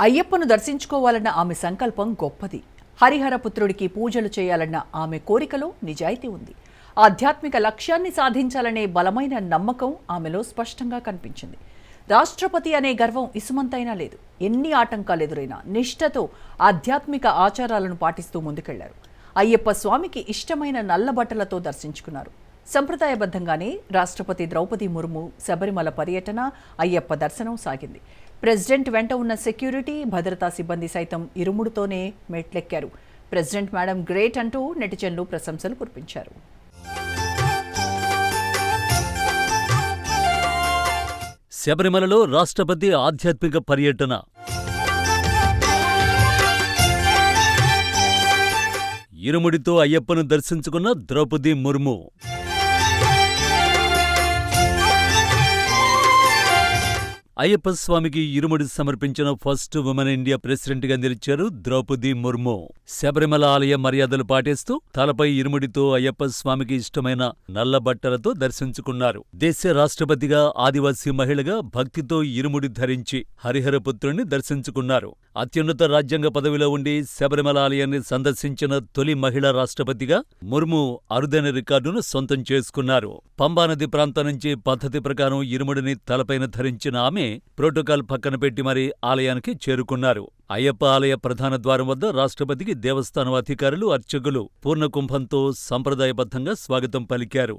అయ్యప్పను దర్శించుకోవాలన్న ఆమె సంకల్పం గొప్పది. హరిహరపుత్రుడికి పూజలు చేయాలన్న ఆమె కోరికలో నిజాయితీ ఉంది. ఆధ్యాత్మిక లక్ష్యాన్ని సాధించాలనే బలమైన నమ్మకం ఆమెలో స్పష్టంగా కనిపించింది. రాష్ట్రపతి అనే గర్వం ఇసుమంతైనా లేదు. ఎన్ని ఆటంకాలు ఎదురైనా నిష్ఠతో ఆధ్యాత్మిక ఆచారాలను పాటిస్తూ ముందుకెళ్ళారు. అయ్యప్ప స్వామికి ఇష్టమైన నల్ల బట్టలతో దర్శించుకున్నారు. సంప్రదాయబద్ధంగానే రాష్ట్రపతి ద్రౌపది ముర్ము శబరిమల పర్యటన అయ్యప్ప దర్శనం సాగింది. ప్రెసిడెంట్ వెంట ఉన్న సెక్యూరిటీ భద్రతా సిబ్బంది సైతం ఇరుముడుతోనే మెట్లెక్కారు. ప్రెసిడెంట్ మేడం గ్రేట్ అంటూ నెటిజన్లు ప్రశంసలు కురిపించారు. శబరిమలలో రాష్ట్రపతి ఆధ్యాత్మిక పర్యటన. ఇరుముడితో అయ్యప్పను దర్శించుకున్న ద్రౌపది ముర్ము. అయ్యప్ప స్వామికి ఇరుముడి సమర్పించిన ఫస్ట్ ఉమెన్ ఇండియా ప్రెసిడెంట్గా నిలిచారు ద్రౌపది ముర్ము. శబరిమల ఆలయ మర్యాదలు పాటిస్తూ తలపై ఇరుముడితో అయ్యప్ప స్వామికి ఇష్టమైన నల్ల బట్టలతో దర్శించుకున్నారు. దేశ రాష్ట్రపతిగా ఆదివాసీ మహిళగా భక్తితో ఇరుముడి ధరించి హరిహరపుత్రుణ్ణి దర్శించుకున్నారు. అత్యున్నత రాజ్యాంగ పదవిలో ఉండి శబరిమల ఆలయాన్ని సందర్శించిన తొలి మహిళా రాష్ట్రపతిగా ముర్ము అరుదైన రికార్డును సొంతం చేసుకున్నారు. పంబానది ప్రాంతం నుంచి పద్ధతి ప్రకారం ఇరుముడిని తలపైన ధరించిన ఆమె ప్రోటోకాల్ పక్కన పెట్టి మరీ ఆలయానికి చేరుకున్నారు. అయ్యప్ప ఆలయ ప్రధాన ద్వారం వద్ద రాష్ట్రపతికి దేవస్థానం అధికారులు అర్చకులు పూర్ణకుంభంతో సంప్రదాయబద్ధంగా స్వాగతం పలికారు.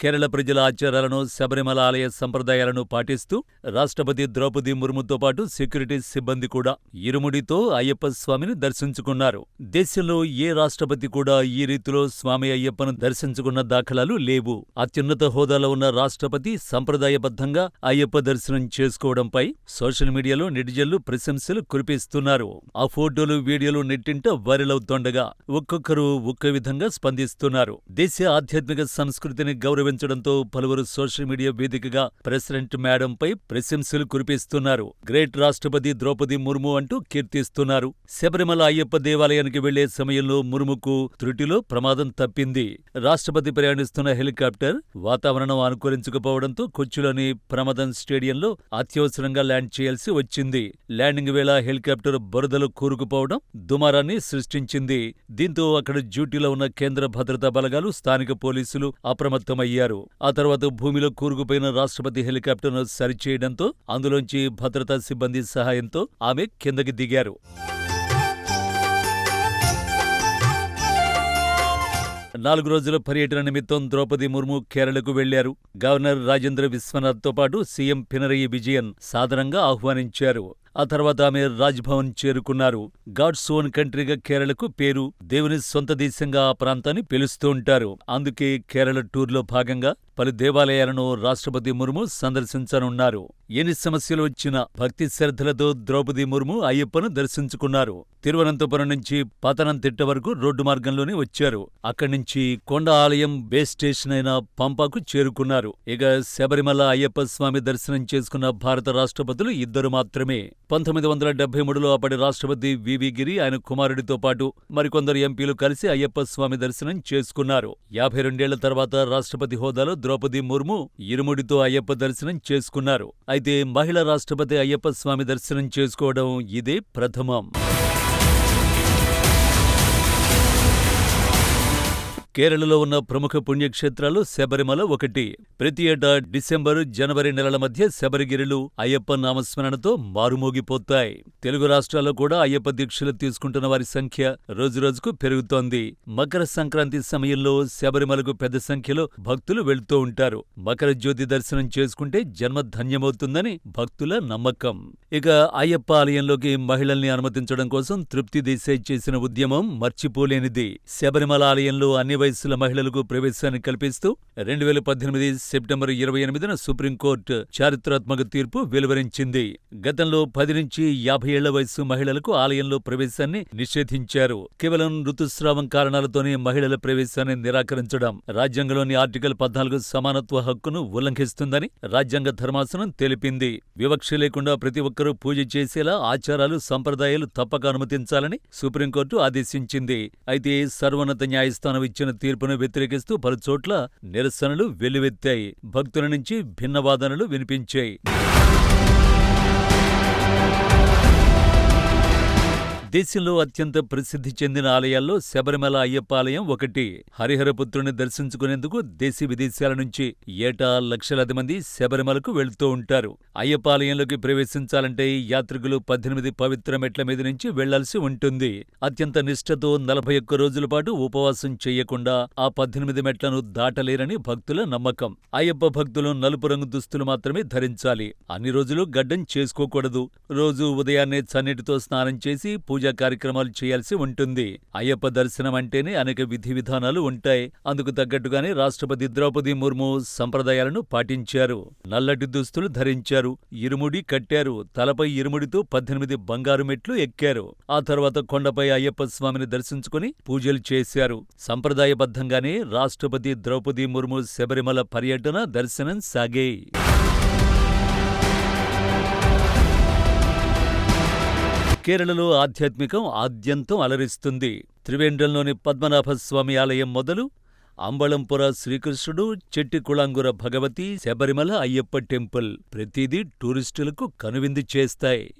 కేరళ ప్రజల ఆచారాలను శబరిమల ఆలయ సంప్రదాయాలను పాటిస్తూ రాష్ట్రపతి ద్రౌపది ముర్ముతో పాటు సెక్యూరిటీ సిబ్బంది కూడా ఇరుముడితో అయ్యప్ప స్వామిని దర్శించుకున్నారు. దేశంలో ఏ రాష్ట్రపతి కూడా ఈ రీతిలో స్వామి అయ్యప్పను దర్శించుకున్న దాఖలాలు లేవు. అత్యున్నత హోదాలో ఉన్న రాష్ట్రపతి సంప్రదాయబద్ధంగా అయ్యప్ప దర్శనం చేసుకోవడంపై సోషల్ మీడియాలో నెటిజన్లు ప్రశంసలు కురిపిస్తున్నారు. ఆ ఫోటోలు వీడియోలు నెట్టింట వైరల్ అవుతోండగా ఒక్కొక్కరు ఒక్క విధంగా స్పందిస్తున్నారు. దేశ ఆధ్యాత్మిక సంస్కృతిని గౌరవించడంతో పలువురు సోషల్ మీడియా వేదికగా ప్రెసిడెంట్ మేడంపై ప్రశంసలు కురిపిస్తున్నారు. గ్రేట్ రాష్ట్రపతి ద్రౌపది ముర్ము అంటూ కీర్తిస్తున్నారు. శబరిమల అయ్యప్ప దేవాలయానికి వెళ్ళే సమయంలో ముర్ముకు త్రుటిలో ప్రమాదం తప్పింది. రాష్ట్రపతి ప్రయాణిస్తున్న హెలికాప్టర్ వాతావరణం అనుకూలించకపోవడంతో కొచ్చులోని ప్రమదన్ స్టేడియంలో అత్యవసరంగా ల్యాండ్ చేయాల్సి వచ్చింది. ల్యాండింగ్ వేళ హెలికాప్టర్ బురదలో కూరుకుపోవడం దుమారాన్ని సృష్టించింది. దీంతో అక్కడ డ్యూటీలో ఉన్న కేంద్ర భద్రతా బలగాలు స్థానిక పోలీసులు అప్రమత్తమయ్యారు. ఆ తర్వాత భూమిలో కూరుకుపోయిన రాష్ట్రపతి హెలికాప్టర్ను సరిచేయడంతో అందులోంచి భద్రతా సిబ్బంది సహాయంతో ఆమె కిందకి దిగారు. నాలుగు రోజుల పర్యటన నిమిత్తం ద్రౌపది ముర్ము కేరళకు వెళ్ళారు. గవర్నర్ రాజేంద్ర విశ్వనాథ్తో పాటు సీఎం పినరయి విజయన్ సాధనంగా ఆహ్వానించారు. ఆ తర్వాత ఆమె రాజ్భవన్ చేరుకున్నారు. గాడ్స్ ఓన్ కంట్రీగా కేరళకు పేరు దేవుని సొంత దేశంగా ఆ ప్రాంతాన్ని పిలుస్తూ ఉంటారు. అందుకే కేరళ టూర్లో భాగంగా పలు దేవాలయాలను రాష్ట్రపతి ముర్ము సందర్శించనున్నారు. ఎన్ని సమస్యలు వచ్చినా భక్తి శ్రద్ధలతో ద్రౌపది ముర్ము అయ్యప్పను దర్శించుకున్నారు. తిరువనంతపురం నుంచి పతనంతిట్ట వరకు రోడ్డు మార్గంలోనే వచ్చారు. అక్కడి నుంచి కొండ ఆలయం బేస్ స్టేషన్ అయిన పంపాకు చేరుకున్నారు. ఇక శబరిమల అయ్యప్ప స్వామి దర్శనం చేసుకున్న భారత రాష్ట్రపతులు ఇద్దరు మాత్రమే. పంతొమ్మిది వందల డెబ్బై మూడులో అప్పటి రాష్ట్రపతి వివి గిరి ఆయన కుమారుడితో పాటు మరికొందరు ఎంపీలు కలిసి అయ్యప్ప స్వామి దర్శనం చేసుకున్నారు. యాభై రెండేళ్ళ తర్వాత రాష్ట్రపతి హోదాలో ద్రౌపది ముర్ము ఇరుముడితో అయ్యప్ప దర్శనం చేసుకున్నారు. అయితే మహిళా రాష్ట్రపతి అయ్యప్ప స్వామి దర్శనం చేసుకోవడం ఇదే ప్రథమం. కేరళలో ఉన్న ప్రముఖ పుణ్యక్షేత్రాలు శబరిమల ఒకటి. ప్రతి ఏటా డిసెంబరు జనవరి నెలల మధ్య శబరిగిరిలు అయ్యప్ప నామస్మరణతో మారుమోగిపోతాయి. తెలుగు రాష్ట్రాల్లో కూడా అయ్యప్ప దీక్షలు తీసుకుంటున్న వారి సంఖ్య రోజురోజుకు పెరుగుతోంది. మకర సంక్రాంతి సమయంలో శబరిమలకు పెద్ద సంఖ్యలో భక్తులు వెళుతూ ఉంటారు. మకర జ్యోతి దర్శనం చేసుకుంటే జన్మ ధన్యమవుతుందని భక్తుల నమ్మకం. ఇక అయ్యప్ప ఆలయంలోకి మహిళల్ని అనుమతించడం కోసం తృప్తి దేశాయ్ చేసిన ఉద్యమం మర్చిపోలేనిది. శబరిమల ఆలయంలో అన్ని వయస్సుల మహిళలకు ప్రవేశాన్ని కల్పిస్తూ రెండు వేల పద్దెనిమిది సెప్టెంబర్ ఇరవై ఎనిమిదిన సుప్రీంకోర్టు చారిత్రాత్మక తీర్పు వెలువరించింది. గతంలో పది నుంచి యాభై ఏళ్ళ వయస్సు మహిళలకు ఆలయంలో ప్రవేశాన్ని నిషేధించారు. కేవలం ఋతుస్రావం కారణాలతోనే మహిళల ప్రవేశాన్ని నిరాకరించడం రాజ్యాంగంలోని ఆర్టికల్ పద్నాలుగు సమానత్వ హక్కును ఉల్లంఘిస్తుందని రాజ్యాంగ ధర్మాసనం తెలిపింది. వివక్ష లేకుండా ప్రతి ఒక్కరూ పూజ చేసేలా ఆచారాలు సంప్రదాయాలు తప్పక అనుమతించాలని సుప్రీంకోర్టు ఆదేశించింది. అయితే సర్వోన్నత న్యాయస్థానం ఇచ్చిన తీర్పును వ్యతిరేకిస్తూ పలుచోట్ల నిరసనలు వెల్లువెత్తాయి. భక్తుల నుంచి భిన్నవాదనలు వినిపించాయి. దేశంలో అత్యంత ప్రసిద్ధి చెందిన ఆలయాల్లో శబరిమల అయ్యప్ప ఆలయం ఒకటి హరిహరపుత్రుని దర్శించుకునేందుకు దేశ విదేశాల నుంచి ఏటా లక్షలాది మంది శబరిమలకు వెళ్తూ ఉంటారు. అయ్యప్ప ఆలయంలోకి ప్రవేశించాలంటే యాత్రికులు పద్దెనిమిది పవిత్ర మెట్ల మీద నుంచి వెళ్ళాల్సి ఉంటుంది. అత్యంత నిష్ఠతో నలభై ఒక్క రోజుల పాటు ఉపవాసం చేయకుండా ఆ పద్దెనిమిది మెట్లను దాటలేరని భక్తుల నమ్మకం. అయ్యప్ప భక్తులు నలుపు రంగు దుస్తులు మాత్రమే ధరించాలి. అన్ని రోజులు గడ్డం చేసుకోకూడదు. రోజు ఉదయాన్నే చన్నీటితో స్నానం చేసి పూజ కార్యక్రమాలు చేయాల్సి ఉంటుంది. అయ్యప్ప దర్శనం అంటేనే అనేక విధి విధానాలు ఉంటాయి. అందుకు తగ్గట్టుగానే రాష్ట్రపతి ద్రౌపది ముర్ము సంప్రదాయాలను పాటించారు. నల్లటి దుస్తులు ధరించారు. ఇరుముడి కట్టారు. తలపై ఇరుముడితో పద్దెనిమిది బంగారు మెట్లు ఎక్కారు. ఆ తర్వాత కొండపై అయ్యప్ప స్వామిని దర్శించుకుని పూజలు చేశారు. సంప్రదాయబద్ధంగానే రాష్ట్రపతి ద్రౌపది ముర్ము శబరిమల పర్యటన దర్శనం సాగాయి. కేరళలో ఆధ్యాత్మికం ఆద్యంతం అలరిస్తుంది. త్రివేండ్రంలోని పద్మనాభస్వామి ఆలయం మొదలు అంబళంపుర శ్రీకృష్ణుడు చెట్టికుళంగుర భగవతి శబరిమల అయ్యప్ప టెంపుల్ ప్రతిదీ టూరిస్టులకు కనువిందు చేస్తాయి.